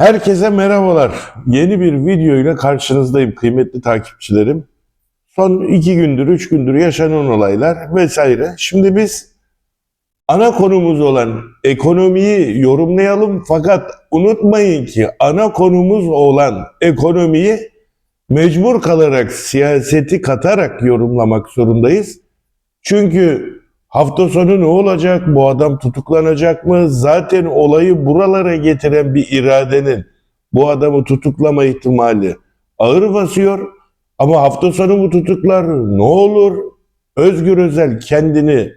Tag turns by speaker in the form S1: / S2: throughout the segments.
S1: Herkese merhabalar. Yeni bir video ile karşınızdayım kıymetli takipçilerim. Son iki gündür, üç gündür yaşanan olaylar vesaire. Şimdi biz ana konumuz olan ekonomiyi yorumlayalım. Fakat unutmayın ki ana konumuz olan ekonomiyi mecbur kalarak siyaseti katarak yorumlamak zorundayız. Çünkü hafta sonu ne olacak? Bu adam tutuklanacak mı? Zaten olayı buralara getiren bir iradenin bu adamı tutuklama ihtimali ağır basıyor. Ama hafta sonu bu tutuklar ne olur? Özgür Özel kendini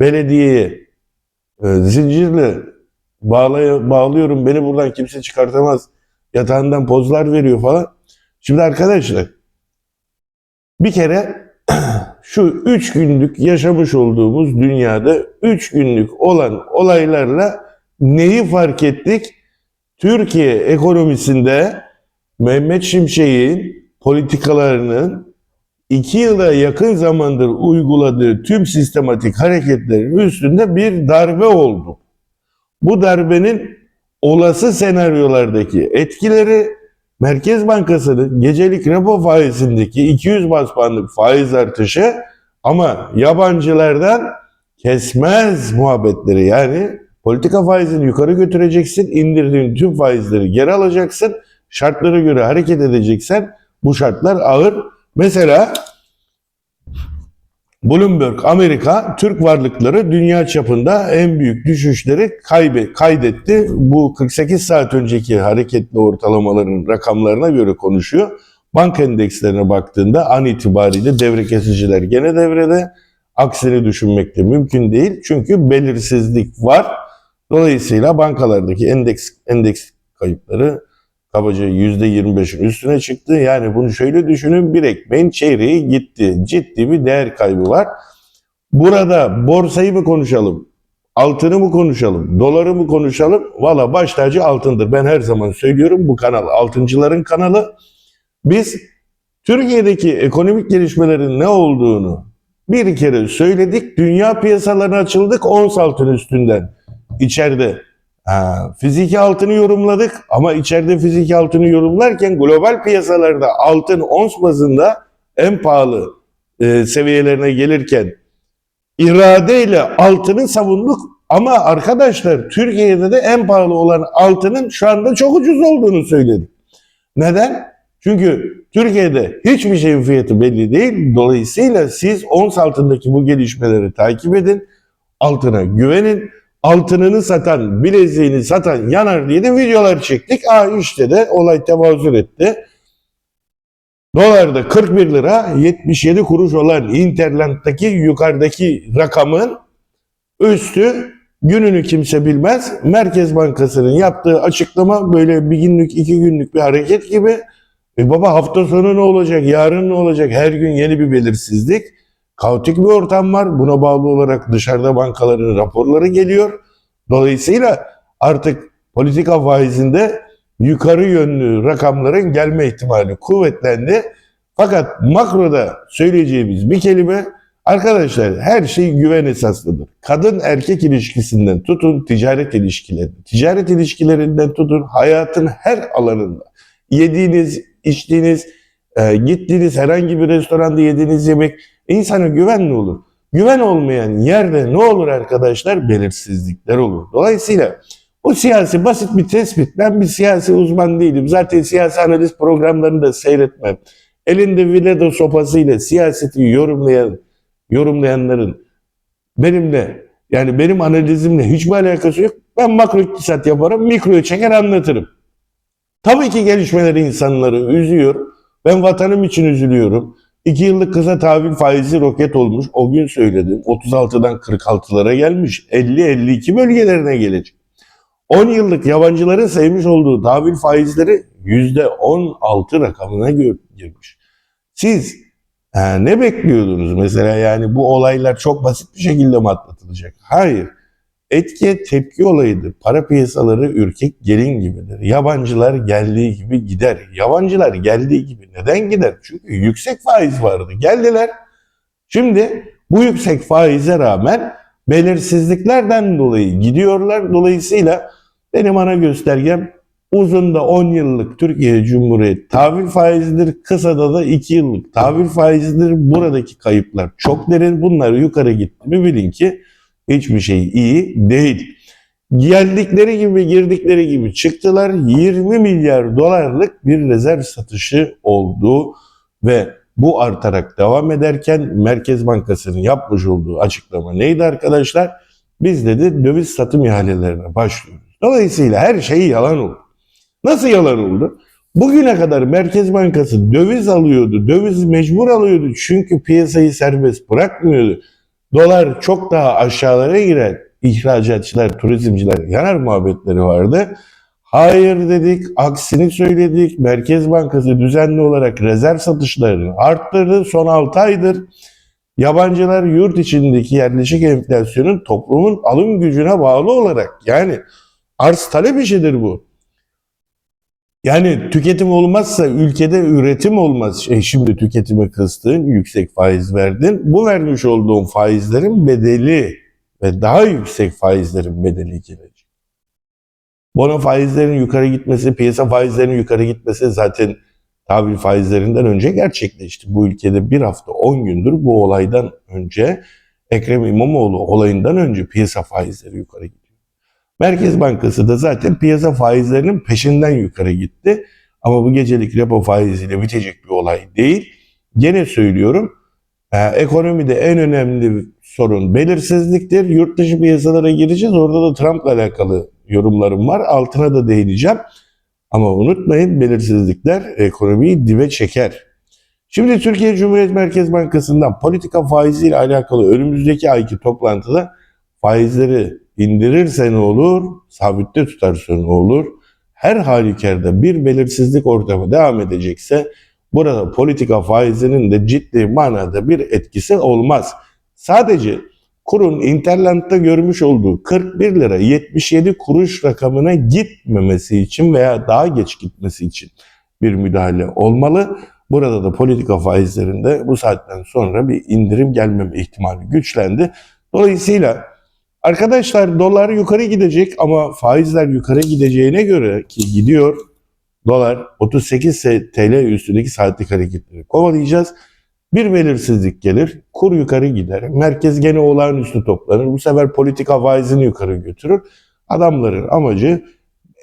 S1: belediyeye e, zincirle bağlay- bağlıyorum beni buradan kimse çıkartamaz yatağından pozlar veriyor falan. Şimdi arkadaşlar bir kere şu üç günlük yaşamış olduğumuz dünyada üç günlük olan olaylarla neyi fark ettik? Türkiye ekonomisinde Mehmet Şimşek'in politikalarının iki yıla yakın zamandır uyguladığı tüm sistematik hareketlerin üstünde bir darbe oldu. Bu darbenin olası senaryolardaki etkileri Merkez Bankası'nın gecelik repo faizindeki 200 bas faiz artışı ama yabancılardan kesmez muhabbetleri yani politika faizini yukarı götüreceksin, indirdiğin tüm faizleri geri alacaksın, şartlara göre hareket edeceksen bu şartlar ağır. Mesela Bloomberg Amerika Türk varlıkları dünya çapında en büyük düşüşleri kaybe, kaydetti. Bu 48 saat önceki hareketli ortalamaların rakamlarına göre konuşuyor. Bank endekslerine baktığında an itibariyle devre kesiciler gene devrede. Aksini düşünmek de mümkün değil. Çünkü belirsizlik var. Dolayısıyla bankalardaki endeks endeks kayıpları kabaca %25'in üstüne çıktı. Yani bunu şöyle düşünün bir ekmeğin çeyreği gitti. Ciddi bir değer kaybı var. Burada borsayı mı konuşalım? Altını mı konuşalım? Doları mı konuşalım? Valla baş tacı altındır. Ben her zaman söylüyorum bu kanal altıncıların kanalı. Biz Türkiye'deki ekonomik gelişmelerin ne olduğunu bir kere söyledik. Dünya piyasalarına açıldık ons altın üstünden. İçeride Ha, fiziki altını yorumladık ama içeride fiziki altını yorumlarken global piyasalarda altın ons bazında en pahalı e, seviyelerine gelirken iradeyle altını savunduk ama arkadaşlar Türkiye'de de en pahalı olan altının şu anda çok ucuz olduğunu söyledik. Neden? Çünkü Türkiye'de hiçbir şeyin fiyatı belli değil. Dolayısıyla siz ons altındaki bu gelişmeleri takip edin. Altına güvenin altınını satan, bileziğini satan yanar diye de videolar çektik. Aa işte de olay tevazül etti. Dolarda 41 lira 77 kuruş olan Interland'daki yukarıdaki rakamın üstü gününü kimse bilmez. Merkez Bankası'nın yaptığı açıklama böyle bir günlük iki günlük bir hareket gibi. E baba hafta sonu ne olacak, yarın ne olacak, her gün yeni bir belirsizlik. Kaotik bir ortam var. Buna bağlı olarak dışarıda bankaların raporları geliyor. Dolayısıyla artık politika faizinde yukarı yönlü rakamların gelme ihtimali kuvvetlendi. Fakat makroda söyleyeceğimiz bir kelime arkadaşlar her şey güven esaslıdır. Kadın erkek ilişkisinden tutun ticaret ilişkileri, ticaret ilişkilerinden tutun hayatın her alanında yediğiniz, içtiğiniz, e, gittiğiniz herhangi bir restoranda yediğiniz yemek insana güven ne olur? Güven olmayan yerde ne olur arkadaşlar? Belirsizlikler olur. Dolayısıyla bu siyasi basit bir tespit. Ben bir siyasi uzman değilim. Zaten siyasi analiz programlarını da seyretmem. Elinde vileda sopasıyla siyaseti yorumlayan yorumlayanların benimle yani benim analizimle hiçbir alakası yok. Ben makro iktisat yaparım, mikroyu çeker anlatırım. Tabii ki gelişmeleri insanları üzüyor. Ben vatanım için üzülüyorum. 2 yıllık kısa tahvil faizi roket olmuş. O gün söyledim. 36'dan 46'lara gelmiş. 50-52 bölgelerine gelecek. 10 yıllık yabancıların sevmiş olduğu tahvil faizleri %16 rakamına girmiş. Siz e, ne bekliyordunuz mesela yani bu olaylar çok basit bir şekilde mi atlatılacak? Hayır. Etki tepki olayıdır. Para piyasaları ürkek gelin gibidir. Yabancılar geldiği gibi gider. Yabancılar geldiği gibi neden gider? Çünkü yüksek faiz vardı. Geldiler. Şimdi bu yüksek faize rağmen belirsizliklerden dolayı gidiyorlar. Dolayısıyla benim ana göstergem Uzunda 10 yıllık Türkiye Cumhuriyeti tahvil faizidir. Kısada da 2 yıllık tahvil faizidir. Buradaki kayıplar çok derin. Bunlar yukarı gitti mi bilin ki hiçbir şey iyi değil. Geldikleri gibi girdikleri gibi çıktılar. 20 milyar dolarlık bir rezerv satışı oldu ve bu artarak devam ederken Merkez Bankası'nın yapmış olduğu açıklama neydi arkadaşlar? Biz dedi döviz satım ihalelerine başlıyoruz. Dolayısıyla her şey yalan oldu. Nasıl yalan oldu? Bugüne kadar Merkez Bankası döviz alıyordu. Döviz mecbur alıyordu. Çünkü piyasayı serbest bırakmıyordu. Dolar çok daha aşağılara girer. İhracatçılar, turizmciler yanar muhabbetleri vardı. Hayır dedik, aksini söyledik. Merkez Bankası düzenli olarak rezerv satışlarını arttırdı. Son 6 aydır yabancılar yurt içindeki yerleşik enflasyonun toplumun alım gücüne bağlı olarak yani arz talep işidir bu. Yani tüketim olmazsa ülkede üretim olmaz. E şimdi tüketimi kıstın, yüksek faiz verdin. Bu vermiş olduğun faizlerin bedeli ve daha yüksek faizlerin bedeli gelecek. Bono faizlerinin yukarı gitmesi, piyasa faizlerinin yukarı gitmesi zaten tahvil faizlerinden önce gerçekleşti. Bu ülkede bir hafta 10 gündür bu olaydan önce Ekrem İmamoğlu olayından önce piyasa faizleri yukarı gidiyor. Merkez Bankası da zaten piyasa faizlerinin peşinden yukarı gitti. Ama bu gecelik repo faiziyle bitecek bir olay değil. Gene söylüyorum e, ekonomide en önemli sorun belirsizliktir. Yurt dışı piyasalara gireceğiz. Orada da Trump'la alakalı yorumlarım var. Altına da değineceğim. Ama unutmayın belirsizlikler ekonomiyi dibe çeker. Şimdi Türkiye Cumhuriyet Merkez Bankası'ndan politika faiziyle alakalı önümüzdeki ayki toplantıda faizleri indirirse ne olur, sabitte tutarsa ne olur? Her halükarda bir belirsizlik ortamı devam edecekse burada politika faizinin de ciddi manada bir etkisi olmaz. Sadece kurun interlandda görmüş olduğu 41 lira 77 kuruş rakamına gitmemesi için veya daha geç gitmesi için bir müdahale olmalı. Burada da politika faizlerinde bu saatten sonra bir indirim gelmeme ihtimali güçlendi. Dolayısıyla arkadaşlar dolar yukarı gidecek ama faizler yukarı gideceğine göre ki gidiyor dolar 38 TL üstündeki saatlik hareketleri kovalayacağız. Bir belirsizlik gelir, kur yukarı gider, merkez gene olağanüstü toplanır. Bu sefer politika faizini yukarı götürür. Adamların amacı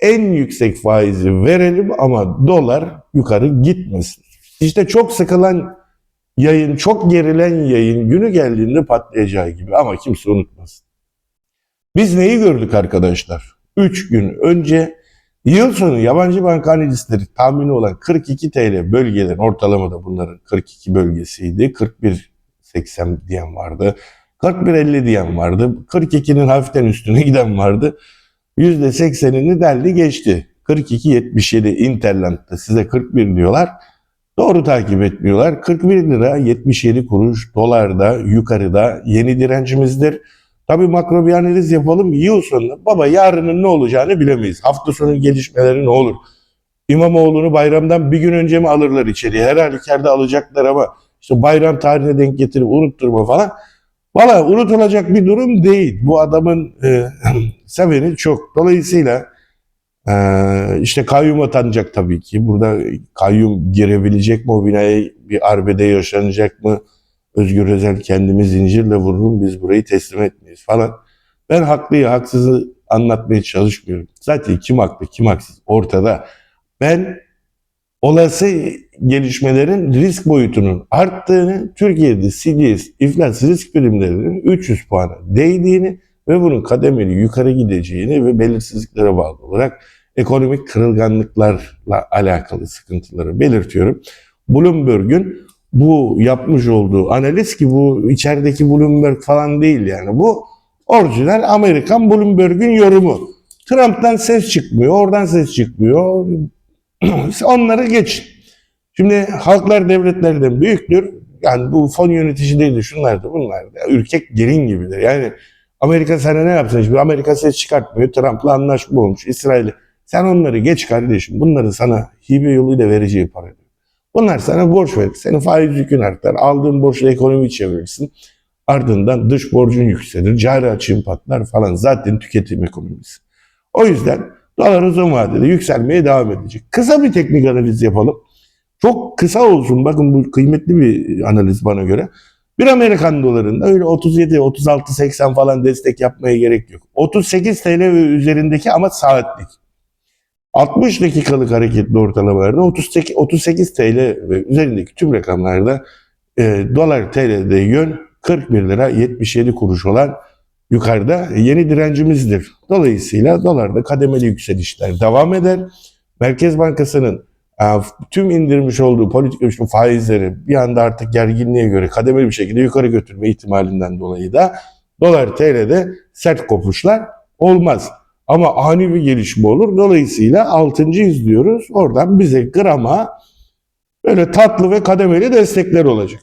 S1: en yüksek faizi verelim ama dolar yukarı gitmesin. İşte çok sıkılan yayın, çok gerilen yayın günü geldiğinde patlayacağı gibi ama kimse unutmasın. Biz neyi gördük arkadaşlar? 3 gün önce Yıl sonu yabancı banka analistleri tahmini olan 42 TL bölgelerin ortalamada bunların 42 bölgesiydi. 41.80 diyen vardı. 41.50 diyen vardı. 42'nin hafiften üstüne giden vardı. %80'ini deldi geçti. 42.77 Interland'da size 41 diyorlar. Doğru takip etmiyorlar. 41 lira 77 kuruş dolarda yukarıda yeni direncimizdir. Tabii makro bir analiz yapalım. Yıl sonunda baba yarının ne olacağını bilemeyiz. Hafta sonu gelişmeleri ne olur? İmamoğlu'nu bayramdan bir gün önce mi alırlar içeriye? Her halükarda alacaklar ama işte bayram tarihine denk getirip unutturma falan. Valla unutulacak bir durum değil. Bu adamın e, seveni çok. Dolayısıyla e, işte kayyum atanacak tabii ki. Burada kayyum girebilecek mi o binaya bir arbede yaşanacak mı? Özgür Özel kendimi zincirle vururum biz burayı teslim etmeyiz falan. Ben haklıyı haksızı anlatmaya çalışmıyorum. Zaten kim haklı kim haksız ortada. Ben olası gelişmelerin risk boyutunun arttığını, Türkiye'de CDS iflas risk birimlerinin 300 puana değdiğini ve bunun kademeli yukarı gideceğini ve belirsizliklere bağlı olarak ekonomik kırılganlıklarla alakalı sıkıntıları belirtiyorum. Bloomberg'ün bu yapmış olduğu analiz ki bu içerideki Bloomberg falan değil yani. Bu orijinal Amerikan Bloomberg'ün yorumu. Trump'tan ses çıkmıyor, oradan ses çıkmıyor. Onları geç. Şimdi halklar devletlerden büyüktür. Yani bu fon yöneticileri de şunlar da bunlar da. Ürkek gelin gibidir. Yani Amerika sana ne yapsın? Şimdi Amerika ses çıkartmıyor. Trump'la anlaşma olmuş. İsrail. Sen onları geç kardeşim. Bunların sana hibe yoluyla vereceği para. Bunlar sana borç verir. Senin faiz yükün artar. Aldığın borçla ekonomi çevirirsin. Ardından dış borcun yükselir. Cari açığın patlar falan. Zaten tüketim ekonomisi. O yüzden Dolar uzun vadede yükselmeye devam edecek. Kısa bir teknik analiz yapalım. Çok kısa olsun. Bakın bu kıymetli bir analiz bana göre. Bir Amerikan dolarında öyle 37, 36, 80 falan destek yapmaya gerek yok. 38 TL üzerindeki ama saatlik. 60 dakikalık hareketli ortalamalarda 38, 38 TL ve üzerindeki tüm rakamlarda e, dolar TL'de yön 41 lira 77 kuruş olan yukarıda yeni direncimizdir. Dolayısıyla dolarda kademeli yükselişler devam eder. Merkez Bankası'nın e, tüm indirmiş olduğu politik ölçüm faizleri bir anda artık gerginliğe göre kademeli bir şekilde yukarı götürme ihtimalinden dolayı da dolar TL'de sert kopuşlar olmaz. Ama ani bir gelişme olur. Dolayısıyla 6. izliyoruz. Oradan bize grama böyle tatlı ve kademeli destekler olacak.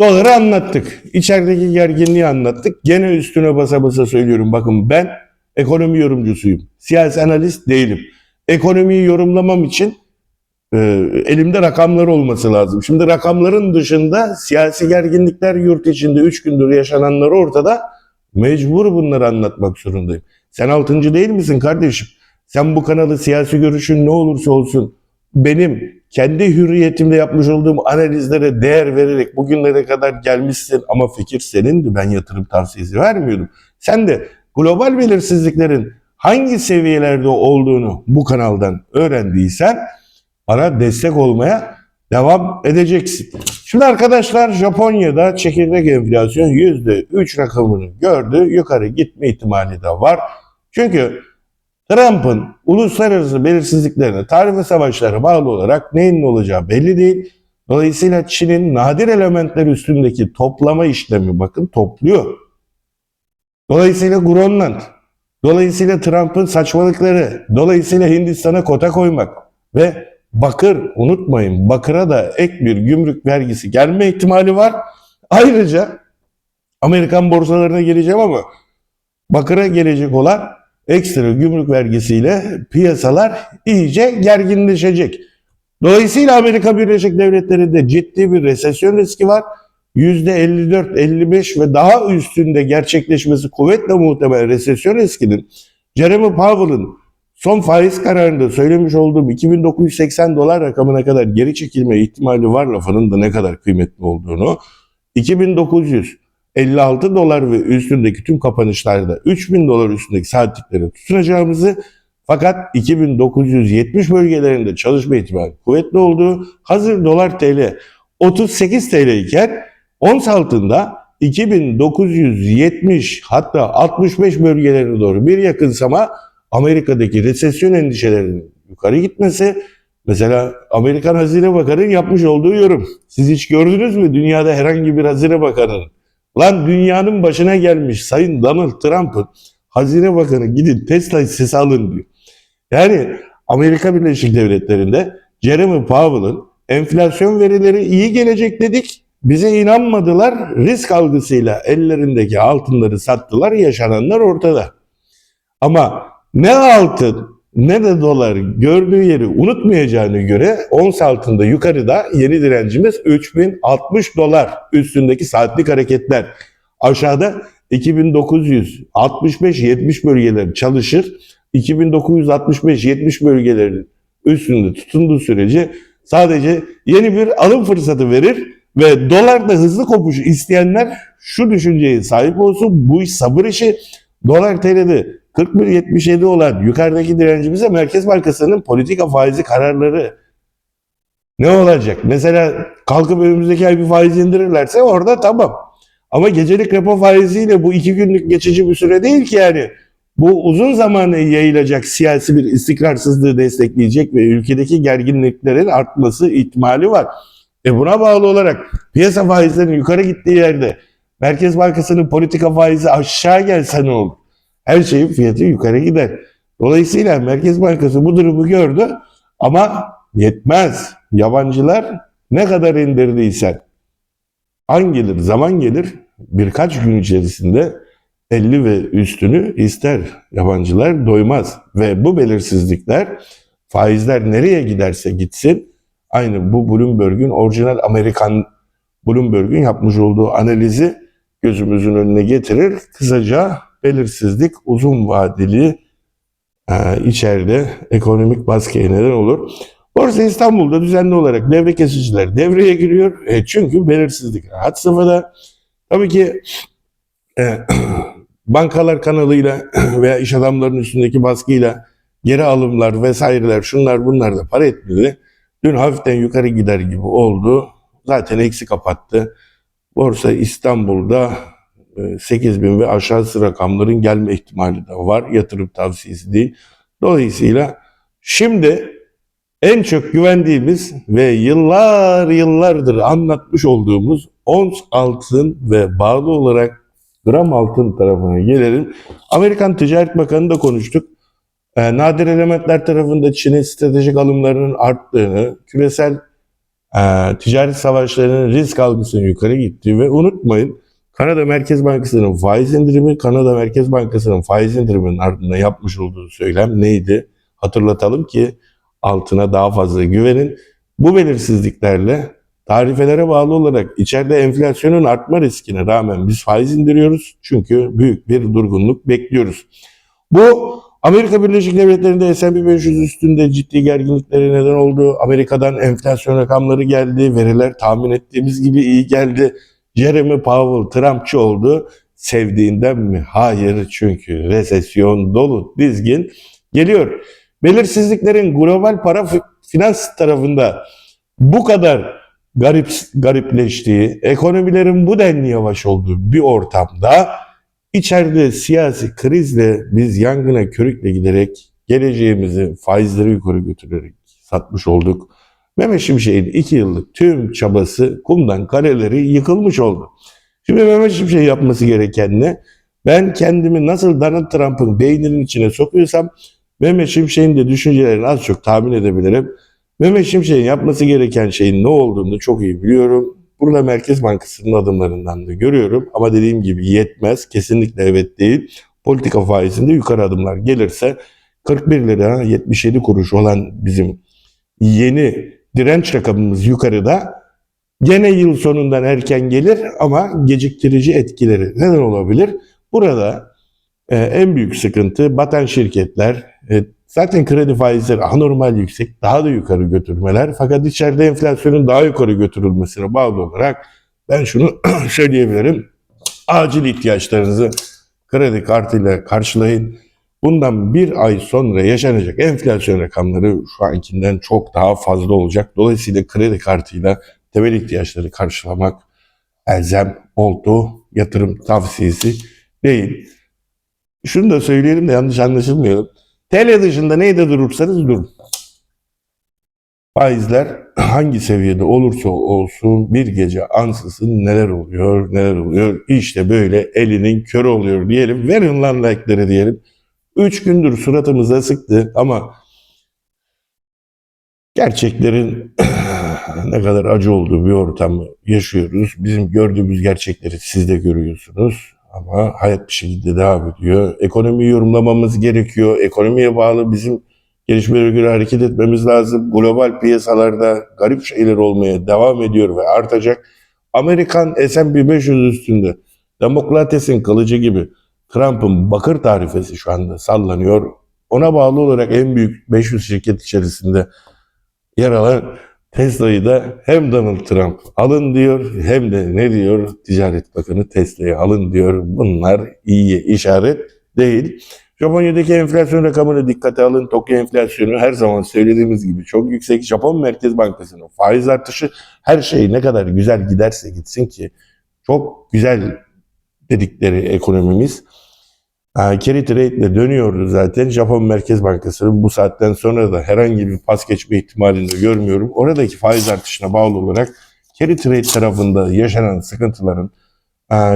S1: Doları anlattık. İçerideki gerginliği anlattık. Gene üstüne basa basa söylüyorum. Bakın ben ekonomi yorumcusuyum. Siyasi analist değilim. Ekonomiyi yorumlamam için e, elimde rakamlar olması lazım. Şimdi rakamların dışında siyasi gerginlikler yurt içinde 3 gündür yaşananlar ortada. Mecbur bunları anlatmak zorundayım. Sen altıncı değil misin kardeşim? Sen bu kanalı siyasi görüşün ne olursa olsun benim kendi hürriyetimde yapmış olduğum analizlere değer vererek bugünlere kadar gelmişsin ama fikir senindi. Ben yatırım tavsiyesi vermiyordum. Sen de global belirsizliklerin hangi seviyelerde olduğunu bu kanaldan öğrendiysen bana destek olmaya devam edeceksin. Şimdi arkadaşlar Japonya'da çekirdek enflasyon %3 rakamını gördü. Yukarı gitme ihtimali de var. Çünkü Trump'ın uluslararası belirsizliklerine, tarife savaşlara bağlı olarak neyin ne olacağı belli değil. Dolayısıyla Çin'in nadir elementler üstündeki toplama işlemi bakın topluyor. Dolayısıyla Grönland, dolayısıyla Trump'ın saçmalıkları, dolayısıyla Hindistan'a kota koymak ve bakır unutmayın bakıra da ek bir gümrük vergisi gelme ihtimali var. Ayrıca Amerikan borsalarına geleceğim ama bakıra gelecek olan ekstra gümrük vergisiyle piyasalar iyice gerginleşecek. Dolayısıyla Amerika Birleşik Devletleri'nde ciddi bir resesyon riski var. %54, 55 ve daha üstünde gerçekleşmesi kuvvetle muhtemel resesyon riskinin Jeremy Powell'ın son faiz kararında söylemiş olduğum 2980 dolar rakamına kadar geri çekilme ihtimali var lafının da ne kadar kıymetli olduğunu 2956 dolar ve üstündeki tüm kapanışlarda 3000 dolar üstündeki saatliklere tutunacağımızı fakat 2970 bölgelerinde çalışma ihtimali kuvvetli olduğu hazır dolar TL 38 TL iken ons altında 2970 hatta 65 bölgelerine doğru bir yakınsama Amerika'daki resesyon endişelerinin yukarı gitmesi mesela Amerikan Hazine Bakanı'nın yapmış olduğu yorum. Siz hiç gördünüz mü dünyada herhangi bir Hazine Bakanı'nın lan dünyanın başına gelmiş Sayın Donald Trump'ın Hazine Bakanı gidin Tesla hissesi alın diyor. Yani Amerika Birleşik Devletleri'nde Jeremy Powell'ın enflasyon verileri iyi gelecek dedik. Bize inanmadılar. Risk algısıyla ellerindeki altınları sattılar. Yaşananlar ortada. Ama ne altın ne de dolar gördüğü yeri unutmayacağını göre ons altında yukarıda yeni direncimiz 3060 dolar üstündeki saatlik hareketler. Aşağıda 2965-70 bölgeler çalışır. 2965-70 bölgelerin üstünde tutunduğu sürece sadece yeni bir alım fırsatı verir ve dolarda hızlı kopuş isteyenler şu düşünceye sahip olsun. Bu iş sabır işi. Dolar TL'de 41.77 olan yukarıdaki direncimize Merkez Bankası'nın politika faizi kararları ne olacak? Mesela kalkıp önümüzdeki ay bir faiz indirirlerse orada tamam. Ama gecelik repo faiziyle bu iki günlük geçici bir süre değil ki yani. Bu uzun zamanı yayılacak siyasi bir istikrarsızlığı destekleyecek ve ülkedeki gerginliklerin artması ihtimali var. E buna bağlı olarak piyasa faizlerinin yukarı gittiği yerde Merkez Bankası'nın politika faizi aşağı gelse ne olur? Her şeyin fiyatı yukarı gider. Dolayısıyla Merkez Bankası bu durumu gördü ama yetmez. Yabancılar ne kadar indirdiysen an gelir, zaman gelir birkaç gün içerisinde 50 ve üstünü ister. Yabancılar doymaz ve bu belirsizlikler faizler nereye giderse gitsin aynı bu Bloomberg'ün orijinal Amerikan Bloomberg'ün yapmış olduğu analizi gözümüzün önüne getirir. Kısaca belirsizlik uzun vadeli e, içeride ekonomik baskıya neden olur. Borsa İstanbul'da düzenli olarak devre kesiciler devreye giriyor. E, çünkü belirsizlik had safhada. Tabii ki e, bankalar kanalıyla veya iş adamlarının üstündeki baskıyla geri alımlar vesaireler şunlar bunlar da para etmedi. Dün hafiften yukarı gider gibi oldu. Zaten eksi kapattı. Borsa İstanbul'da 8 bin ve aşağısı rakamların gelme ihtimali de var. Yatırım tavsiyesi değil. Dolayısıyla şimdi en çok güvendiğimiz ve yıllar yıllardır anlatmış olduğumuz ons altın ve bağlı olarak gram altın tarafına gelelim. Amerikan Ticaret Bakanı da konuştuk. E, nadir elementler tarafında Çin'in stratejik alımlarının arttığını, küresel e, ticaret savaşlarının risk algısının yukarı gittiği ve unutmayın Kanada Merkez Bankası'nın faiz indirimi, Kanada Merkez Bankası'nın faiz indiriminin ardından yapmış olduğu söylem neydi? Hatırlatalım ki altına daha fazla güvenin. Bu belirsizliklerle tarifelere bağlı olarak içeride enflasyonun artma riskine rağmen biz faiz indiriyoruz. Çünkü büyük bir durgunluk bekliyoruz. Bu Amerika Birleşik Devletleri'nde S&P 500 üstünde ciddi gerginliklere neden oldu. Amerika'dan enflasyon rakamları geldi. Veriler tahmin ettiğimiz gibi iyi geldi. Jeremy Powell Trumpçı oldu. Sevdiğinden mi? Hayır çünkü resesyon dolu dizgin geliyor. Belirsizliklerin global para fi- finans tarafında bu kadar garip garipleştiği, ekonomilerin bu denli yavaş olduğu bir ortamda içeride siyasi krizle biz yangına körükle giderek geleceğimizi faizleri yukarı götürerek satmış olduk. Mehmet Şimşek'in iki yıllık tüm çabası kumdan kaleleri yıkılmış oldu. Şimdi Mehmet Şimşek yapması gereken ne? Ben kendimi nasıl Donald Trump'ın beyninin içine sokuyorsam Mehmet Şimşek'in de düşüncelerini az çok tahmin edebilirim. Mehmet Şimşek'in yapması gereken şeyin ne olduğunu çok iyi biliyorum. Burada Merkez Bankası'nın adımlarından da görüyorum. Ama dediğim gibi yetmez. Kesinlikle evet değil. Politika faizinde yukarı adımlar gelirse 41 lira 77 kuruş olan bizim yeni direnç rakamımız yukarıda. Gene yıl sonundan erken gelir ama geciktirici etkileri neden olabilir? Burada e, en büyük sıkıntı batan şirketler, e, zaten kredi faizleri anormal yüksek, daha da yukarı götürmeler. Fakat içeride enflasyonun daha yukarı götürülmesine bağlı olarak ben şunu söyleyebilirim. Acil ihtiyaçlarınızı kredi kartıyla karşılayın. Bundan bir ay sonra yaşanacak enflasyon rakamları şu ankinden çok daha fazla olacak. Dolayısıyla kredi kartıyla temel ihtiyaçları karşılamak elzem oldu. Yatırım tavsiyesi değil. Şunu da söyleyelim de yanlış anlaşılmayalım. TL dışında neyde durursanız durun. Faizler hangi seviyede olursa olsun bir gece ansızın neler oluyor, neler oluyor. İşte böyle elinin körü oluyor diyelim. Verin lan like'ları diyelim. Üç gündür suratımıza sıktı ama gerçeklerin ne kadar acı olduğu bir ortamı yaşıyoruz. Bizim gördüğümüz gerçekleri siz de görüyorsunuz. Ama hayat bir şekilde devam ediyor. Ekonomiyi yorumlamamız gerekiyor. Ekonomiye bağlı bizim gelişmelere göre hareket etmemiz lazım. Global piyasalarda garip şeyler olmaya devam ediyor ve artacak. Amerikan S&P 500 üstünde Demokrates'in kılıcı gibi Trump'ın bakır tarifesi şu anda sallanıyor. Ona bağlı olarak en büyük 500 şirket içerisinde yer alan Tesla'yı da hem Donald Trump alın diyor hem de ne diyor Ticaret Bakanı Tesla'yı alın diyor. Bunlar iyi işaret değil. Japonya'daki enflasyon rakamını dikkate alın. Tokyo enflasyonu her zaman söylediğimiz gibi çok yüksek. Japon Merkez Bankası'nın faiz artışı her şey ne kadar güzel giderse gitsin ki çok güzel dedikleri ekonomimiz carry trade ile dönüyordu zaten. Japon Merkez Bankası'nın bu saatten sonra da herhangi bir pas geçme ihtimalini de görmüyorum. Oradaki faiz artışına bağlı olarak carry trade tarafında yaşanan sıkıntıların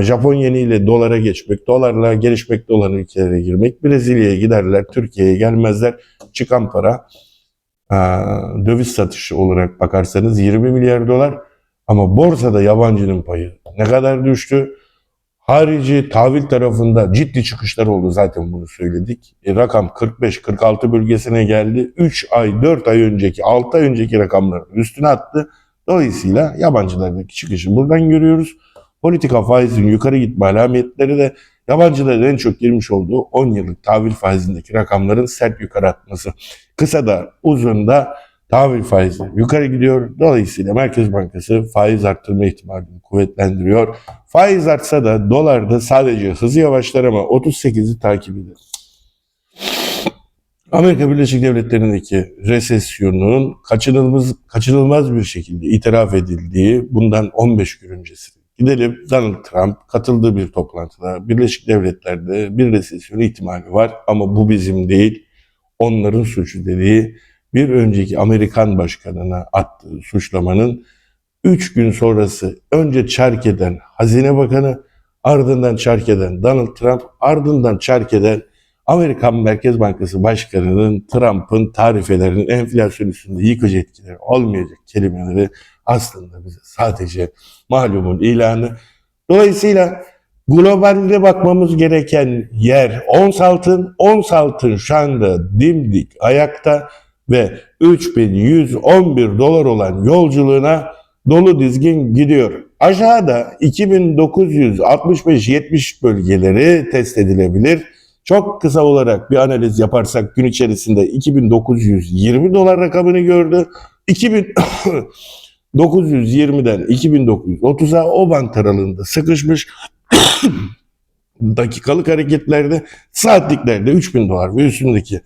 S1: Japon yeniyle dolara geçmek, dolarla gelişmekte olan ülkelere girmek, Brezilya'ya giderler, Türkiye'ye gelmezler. Çıkan para döviz satışı olarak bakarsanız 20 milyar dolar ama borsada yabancının payı ne kadar düştü? Harici tahvil tarafında ciddi çıkışlar oldu zaten bunu söyledik. E, rakam 45-46 bölgesine geldi. 3 ay, 4 ay önceki, 6 ay önceki rakamların üstüne attı. Dolayısıyla yabancılardaki çıkışı buradan görüyoruz. Politika faizin yukarı gitme alametleri de yabancıların en çok girmiş olduğu 10 yıllık tahvil faizindeki rakamların sert yukarı atması. Kısa da uzun da tahvil faizi yukarı gidiyor. Dolayısıyla Merkez Bankası faiz arttırma ihtimalini kuvvetlendiriyor. Faiz artsa da dolarda sadece hızı yavaşlar ama 38'i takip eder. Amerika Birleşik Devletleri'ndeki resesyonun kaçınılmaz, kaçınılmaz bir şekilde itiraf edildiği bundan 15 gün öncesi. Gidelim Donald Trump katıldığı bir toplantıda Birleşik Devletler'de bir resesyon ihtimali var ama bu bizim değil onların suçu dediği bir önceki Amerikan başkanına attığı suçlamanın 3 gün sonrası önce çark eden Hazine Bakanı ardından çark eden Donald Trump ardından çark eden Amerikan Merkez Bankası Başkanı'nın Trump'ın tarifelerinin enflasyon üstünde yıkıcı etkileri olmayacak kelimeleri aslında bize sadece malumun ilanı. Dolayısıyla globalde bakmamız gereken yer ons altın. Ons altın şu anda dimdik ayakta ve 3111 dolar olan yolculuğuna dolu dizgin gidiyor. Aşağıda 2965-70 bölgeleri test edilebilir. Çok kısa olarak bir analiz yaparsak gün içerisinde 2920 dolar rakamını gördü. 2920'den 2930'a o bant aralığında sıkışmış. Dakikalık hareketlerde, saatliklerde 3000 dolar ve üstündeki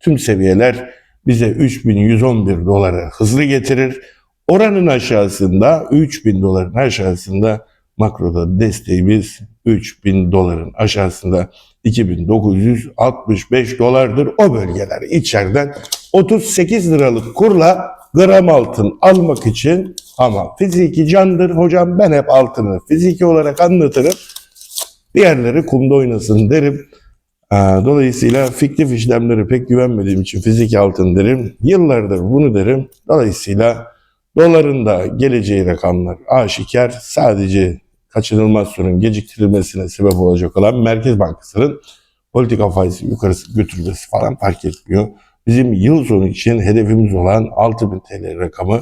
S1: tüm seviyeler bize 3111 dolara hızlı getirir. Oranın aşağısında 3000 doların aşağısında makroda desteğimiz 3000 doların aşağısında 2965 dolardır. O bölgeler içeriden 38 liralık kurla gram altın almak için ama fiziki candır hocam ben hep altını fiziki olarak anlatırım. Diğerleri kumda oynasın derim. Aa, Dolayısıyla fiktif işlemlere pek güvenmediğim için fiziki altın derim. Yıllardır bunu derim. Dolayısıyla doların da geleceği rakamlar aşikar. Sadece kaçınılmaz sorun geciktirilmesine sebep olacak olan Merkez Bankası'nın politika faizi yukarısı götürmesi falan fark etmiyor. Bizim yıl sonu için hedefimiz olan 6000 TL rakamı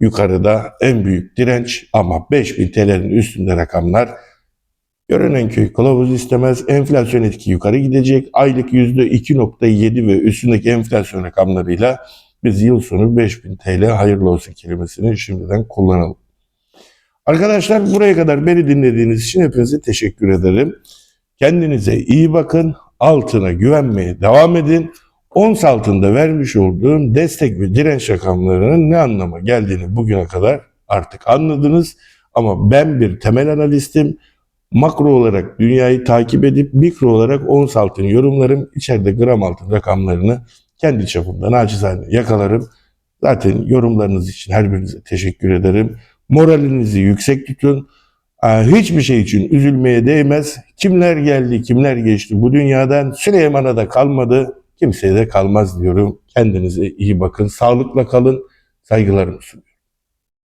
S1: yukarıda en büyük direnç ama 5000 TL'nin üstünde rakamlar Görünen köy kılavuz istemez. Enflasyon etki yukarı gidecek. Aylık %2.7 ve üstündeki enflasyon rakamlarıyla biz yıl sonu 5000 TL hayırlı olsun kelimesini şimdiden kullanalım. Arkadaşlar buraya kadar beni dinlediğiniz için hepinize teşekkür ederim. Kendinize iyi bakın. Altına güvenmeye devam edin. Ons altında vermiş olduğum destek ve direnç rakamlarının ne anlama geldiğini bugüne kadar artık anladınız. Ama ben bir temel analistim makro olarak dünyayı takip edip mikro olarak ons altın yorumlarım. İçeride gram altın rakamlarını kendi çapımda nacizane yakalarım. Zaten yorumlarınız için her birinize teşekkür ederim. Moralinizi yüksek tutun. Hiçbir şey için üzülmeye değmez. Kimler geldi, kimler geçti bu dünyadan. Süleyman'a da kalmadı, kimseye de kalmaz diyorum. Kendinize iyi bakın, sağlıkla kalın. Saygılarımı sunuyorum.